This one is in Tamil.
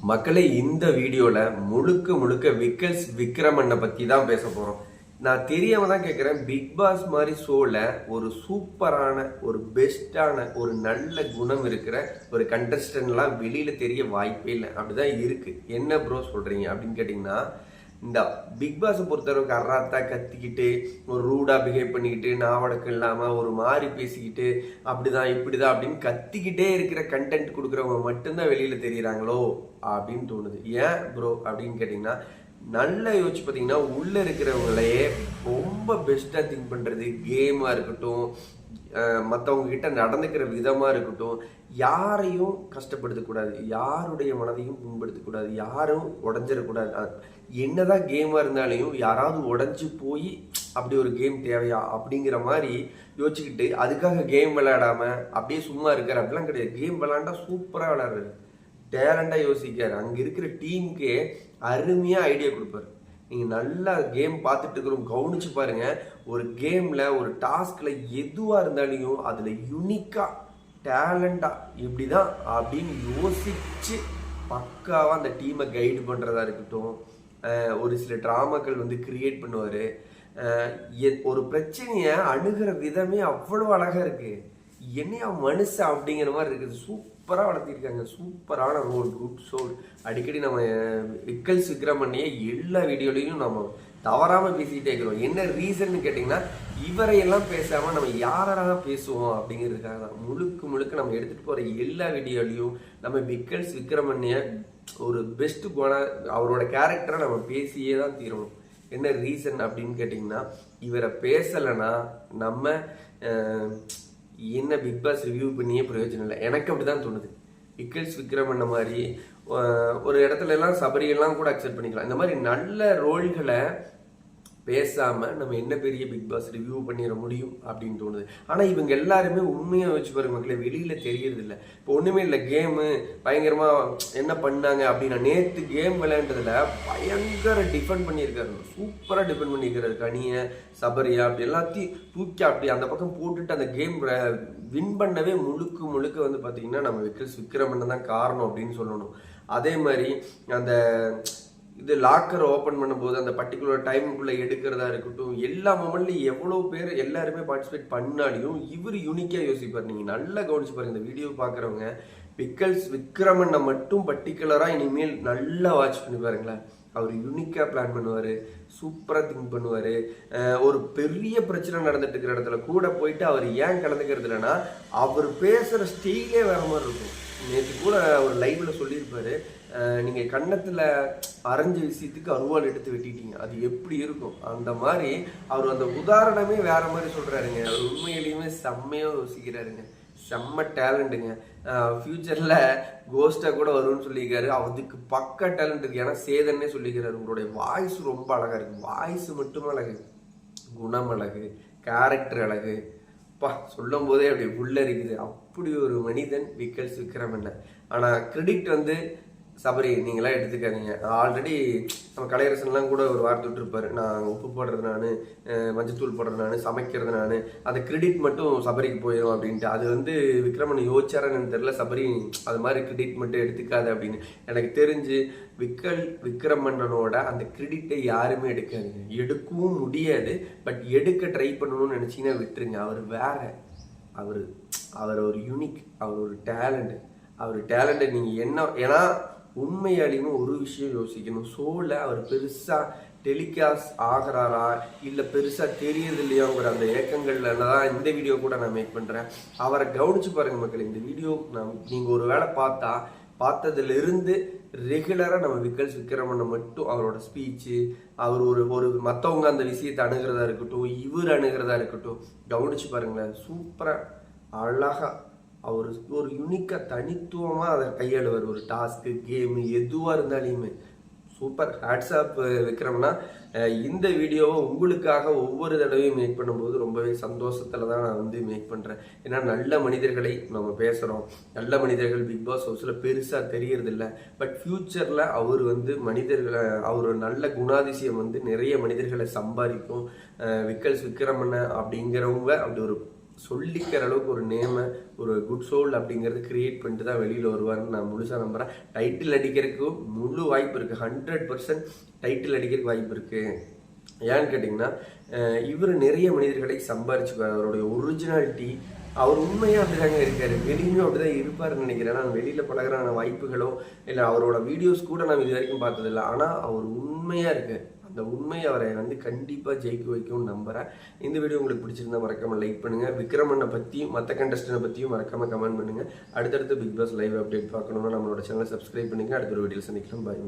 மக்களே இந்த வீடியோவில் முழுக்க முழுக்க விக்கல்ஸ் விக்ரமண்ணை பற்றி தான் பேச போகிறோம் நான் தெரியாம தான் கேட்குறேன் பிக் பாஸ் மாதிரி ஷோவில் ஒரு சூப்பரான ஒரு பெஸ்ட்டான ஒரு நல்ல குணம் இருக்கிற ஒரு கண்டஸ்டன்ட்லாம் வெளியில் தெரிய வாய்ப்பே இல்லை. அப்படிதான் இருக்குது என்ன ப்ரோ சொல்கிறீங்க அப்படின்னு கேட்டிங்கன்னா இந்த பிக் பாஸை பொறுத்தளவுக்கு அறாத்தா கத்திக்கிட்டு ஒரு ரூடாக பிஹேவ் பண்ணிக்கிட்டு நாவடக்கம் இல்லாமல் ஒரு மாதிரி பேசிக்கிட்டு அப்படிதான் இப்படிதான் அப்படின்னு கத்திக்கிட்டே இருக்கிற கண்டென்ட் கொடுக்குறவங்க மட்டும்தான் வெளியில் தெரியுறாங்களோ அப்படின்னு தோணுது. ஏன் ப்ரோ அப்படின்னு கேட்டிங்கன்னா நல்லா யோசிச்சு பார்த்தீங்கன்னா உள்ளே இருக்கிறவங்களையே ரொம்ப பெஸ்ட்டாக திங்க் பண்ணுறது கேமாக இருக்கட்டும் மற்றவங்க கிட்ட நடந்துக்கிற விதமாக இருக்கட்டும் யாரையும் கஷ்டப்படுத்தக்கூடாது. யாருடைய மனதையும் புண்படுத்தக்கூடாது. யாரும் உடஞ்சிடக்கூடாது. என்னதான் கேமாக இருந்தாலையும் யாராவது உடஞ்சி போய் அப்படி ஒரு கேம் தேவையா? அப்படிங்கிற மாதிரி யோசிச்சுக்கிட்டு அதுக்காக கேம் விளையாடாம அப்படியே சும்மா இருக்காரு அப்படிலாம் கிடையாது. கேம் விளையாண்டா சூப்பராக விளையாடுறாரு டேலண்டாக யோசிக்காரு. அங்கே இருக்கிற டீமுக்கே அருமையாக ஐடியா கொடுப்பாரு. நீங்கள் நல்லா கேம் பார்த்துட்டு இருக்கிறோம் கவனிச்சு பாருங்கள் ஒரு கேமில் ஒரு டாஸ்கில் எதுவாக இருந்தாலையும் அதில் யூனிக்காக டேலண்டாக இப்படி தான் அப்படின்னு யோசித்து பக்காவாக அந்த டீமை கைடு பண்ணுறதா இருக்கட்டும். ஒரு சில ட்ராமாக்கள் வந்து கிரியேட் பண்ணுவார். ஒரு பிரச்சனையை அணுகிற விதமே அவ்வளோ அழகாக இருக்குது என்னையா மனுஷன் அப்படிங்கிற மாதிரி இருக்குது. சூப்பராக வளர்த்திருக்காங்க. சூப்பரான ரோல் குட் சோல் அடிக்கடி நம்ம விக்கல் சுக்கிரமணிய எல்லா வீடியோலையும் நம்ம தவறாமல் பேசிக்கிட்டே இருக்கிறோம். என்ன ரீசன் கேட்டிங்கன்னா இவரையெல்லாம் பேசாமல் நம்ம யாராக பேசுவோம் அப்படிங்கிறதுக்காக தான். முழுக்க முழுக்க நம்ம எடுத்துகிட்டு போகிற எல்லா வீடியோலையும் நம்ம விக்கல்ஸ் விக்ரமண்ய ஒரு பெஸ்ட் குண அவரோட கேரக்டரை நம்ம பேசியே தான் தீரணும். என்ன ரீசன் அப்படின்னு கேட்டிங்கன்னா இவரை பேசலைன்னா நம்ம என்ன பிக் பாஸ் ரிவ்யூ பண்ணியே பிரயோஜனம் இல்லை. எனக்கு அப்படி தான் தோணுது. விக்கல்ஸ் அந்த மாதிரி ஒரு இடத்துல எல்லாம் சபரியெல்லாம் கூட அக்செப்ட் பண்ணிக்கலாம். இந்த மாதிரி நல்ல ரோல்களை பேசாமல் நம்ம என்ன பெரிய பிக் பாஸ் ரிவ்யூ பண்ணிட முடியும் அப்படின்னு தோணுது. ஆனால் இவங்க எல்லாருமே உண்மையாக வச்சு பாருங்க மக்களே வெளியில் தெரியறது இல்லை இப்போ ஒன்றுமே இல்லை கேமு பயங்கரமாக என்ன பண்ணாங்க அப்படின்னா நேற்று கேம் விளையாண்டதில் பயங்கர டிஃபெண்ட் பண்ணியிருக்காரு. சூப்பராக டிஃபெண்ட் பண்ணியிருக்காரு கனியை சபரியா அப்படி எல்லாத்தையும் தூக்கி அப்படி அந்த பக்கம் போட்டுட்டு அந்த கேம் வின் பண்ணவே முழுக்க முழுக்க வந்து பார்த்திங்கன்னா நம்ம விக்ரஸ் விக்ரமன் தான் காரணம் அப்படின்னு சொல்லணும். அதே மாதிரி அந்த இது லாக்கர் ஓப்பன் பண்ணும்போது அந்த பர்டிகுலர் டைமுக்குள்ளே எடுக்கிறதா இருக்கட்டும் எல்லா மொமெண்ட்லையும் எவ்வளோ பேர் எல்லாருமே பார்ட்டிசிபேட் பண்ணாலையும் இவர் யூனிக்காக யோசிப்பார். நீங்கள் நல்லா கவனிச்சு பாருங்கள் இந்த வீடியோ பார்க்குறவங்க விக்கல்ஸ் விக்ரமனை மட்டும் பர்டிகுலராக இனிமேல் நல்லா வாட்ச் பண்ணி பாருங்களேன். அவர் யூனிக்காக பிளான் பண்ணுவார் சூப்பராக திங்க் பண்ணுவார். ஒரு பெரிய பிரச்சனை நடந்துட்டு இருக்கிற இடத்துல கூட போயிட்டு அவர் ஏன் கலந்துக்கிறது இல்லைன்னா அவர் பேசுகிற ஸ்டீலே வேற மாதிரி இருக்கும். நேற்று கூட அவர் லைவில் சொல்லியிருப்பார் நீங்கள் கன்னத்தில் அரைஞ்ச விஷயத்துக்கு அருவாள் எடுத்து வெட்டிட்டீங்க. அது எப்படி இருக்கும்? அந்த மாதிரி அவர் அந்த உதாரணமே வேற மாதிரி சொல்கிறாருங்க அவர் உண்மையிலையுமே செம்மையாக யோசிக்கிறாருங்க. செம்ம டேலண்ட்டுங்க ஃப்யூச்சரில் கோஸ்ட்டாக கூட வரும்னு சொல்லியிருக்காரு. அதுக்கு பக்க டேலண்ட் இருக்குது ஏன்னா சேதன்னே சொல்லிக்கிறாரு. உங்களுடைய வாய்ஸ் ரொம்ப அழகாக இருக்குது வாய்ஸ் மட்டும் அழகு. குணம் அழகு கேரக்டர் அழகு. பா சொல்லும் போதே அப்படி உள்ள இருக்குது அப்படி ஒரு மனிதன் விக்கல்ஸ் என்ன ஆனால் கிரெடிட் வந்து சபரி நீங்களாம் எடுத்துக்காதீங்க. ஆல்ரெடி நம்ம கலையரசன்லாம் கூட ஒரு வார்த்தை விட்டுருப்பாரு. நான் உப்பு போடுறது நான் மஞ்சத்தூள் போடுறது நான் சமைக்கிறது நான் அந்த கிரெடிட் மட்டும் சபரிக்கு போயிடும் அப்படின்ட்டு. அது வந்து விக்ரமன் யோசிச்சாரன்னு தெரில சபரி அது மாதிரி கிரெடிட் மட்டும் எடுத்துக்காது அப்படின்னு. எனக்கு தெரிஞ்சு விக்கல் விக்ரமண்ணனோட அந்த கிரெடிட்டை யாருமே எடுக்காதுங்க. எடுக்கவும் முடியாது பட் எடுக்க ட்ரை பண்ணணும்னு நினச்சிங்கன்னா விட்டுருங்க. அவர் வேற. அவர் அவர் ஒரு யூனிக் அவர் ஒரு டேலண்ட் அவர் டேலண்ட்டை நீங்கள் என்ன ஏன்னா உண்மையாலையுமே ஒரு விஷயம் யோசிக்கணும். ஷோவில் அவர் பெருசாக டெலிகாஸ்ட் ஆகிறாரா? இல்லை பெருசாக தெரியறது இல்லையாங்கிற அந்த ஏக்கங்கள்ல தான் இந்த வீடியோ கூட நான் மேக் பண்ணுறேன் அவரை கவனிச்சு பாருங்க மக்கள் இந்த வீடியோ நான் நீங்கள் ஒரு வேளை பார்த்தா பார்த்ததுலேருந்து ரெகுலராக நம்ம விக்கல்ஸ் விக்ரமனை மட்டும் அவரோட ஸ்பீச்சு அவர் ஒரு ஒரு மற்றவங்க அந்த விஷயத்தை அணுகிறதா இருக்கட்டும் இவர் அணுகிறதா இருக்கட்டும் கவனிச்சு பாருங்களேன். சூப்பராக அழகா அவர் ஒரு யூனிக்காக தனித்துவமாக அதை கையாளுவார். ஒரு டாஸ்க்கு கேமு எதுவாக இருந்தாலையுமே சூப்பர் ஹேட்ஸ்அப் விக்ரம்னா இந்த வீடியோவை உங்களுக்காக ஒவ்வொரு தடவையும் மேக் பண்ணும்போது ரொம்பவே சந்தோஷத்தில் தான் நான் வந்து மேக் பண்ணுறேன் ஏன்னா நல்ல மனிதர்களை நம்ம பேசுகிறோம் நல்ல மனிதர்கள் பிக் பாஸ் ஹவுஸில் பெருசாக தெரியறதில்ல. பட் ஃப்யூச்சரில் அவர் வந்து மனிதர்களை அவர் நல்ல குணாதிசயம் வந்து நிறைய மனிதர்களை சம்பாதிக்கும் விக்கல்ஸ் விக்ரமண்ண அப்படிங்கிறவங்க அப்படி ஒரு சொல்லிக்கிற அளவுக்கு ஒரு நேமை ஒரு குட் சோல் அப்படிங்கிறது கிரியேட் பண்ணிட்டு தான் வெளியில் வருவாருன்னு நான் முழுசாக நம்புகிறேன் டைட்டில் அடிக்கிறதுக்கு முழு வாய்ப்பு இருக்குது ஹண்ட்ரட் பர்சன்ட் டைட்டில் அடிக்கிறதுக்கு வாய்ப்பு இருக்குது ஏன்னு கேட்டிங்கன்னா இவர் நிறைய மனிதர்களை சம்பாரிச்சுக்குவார். அவருடைய ஒரிஜினாலிட்டி அவர் உண்மையாக அப்படிதாங்க இருக்காரு. வெளியுமே அப்படிதான் இருப்பார்னு நினைக்கிறேன். நான் வெளியில் பழகிறான வாய்ப்புகளோ இல்லை அவரோட வீடியோஸ் கூட நான் இது வரைக்கும் பார்த்ததில்ல. ஆனால் அவர் உண்மையாக இருக்கார் அந்த உண்மை அவரை வந்து கண்டிப்பாக ஜெயிக்க வைக்கும்னு நம்புறேன். இந்த வீடியோ உங்களுக்கு பிடிச்சிருந்தா மறக்காமல் லைக் பண்ணுங்க. விக்ரமனை பற்றியும் மற்ற கண்டஸ்டனை பற்றியும் மறக்காம கமெண்ட் பண்ணுங்க. அடுத்தடுத்து பிக் பாஸ் லைவ் அப்டேட் பார்க்கணும்னா நம்மளோட சேனலை சப்ஸ்கிரைப் பண்ணுங்க அடுத்த ஒரு வீடியோ சந்திக்கலாம். பாய்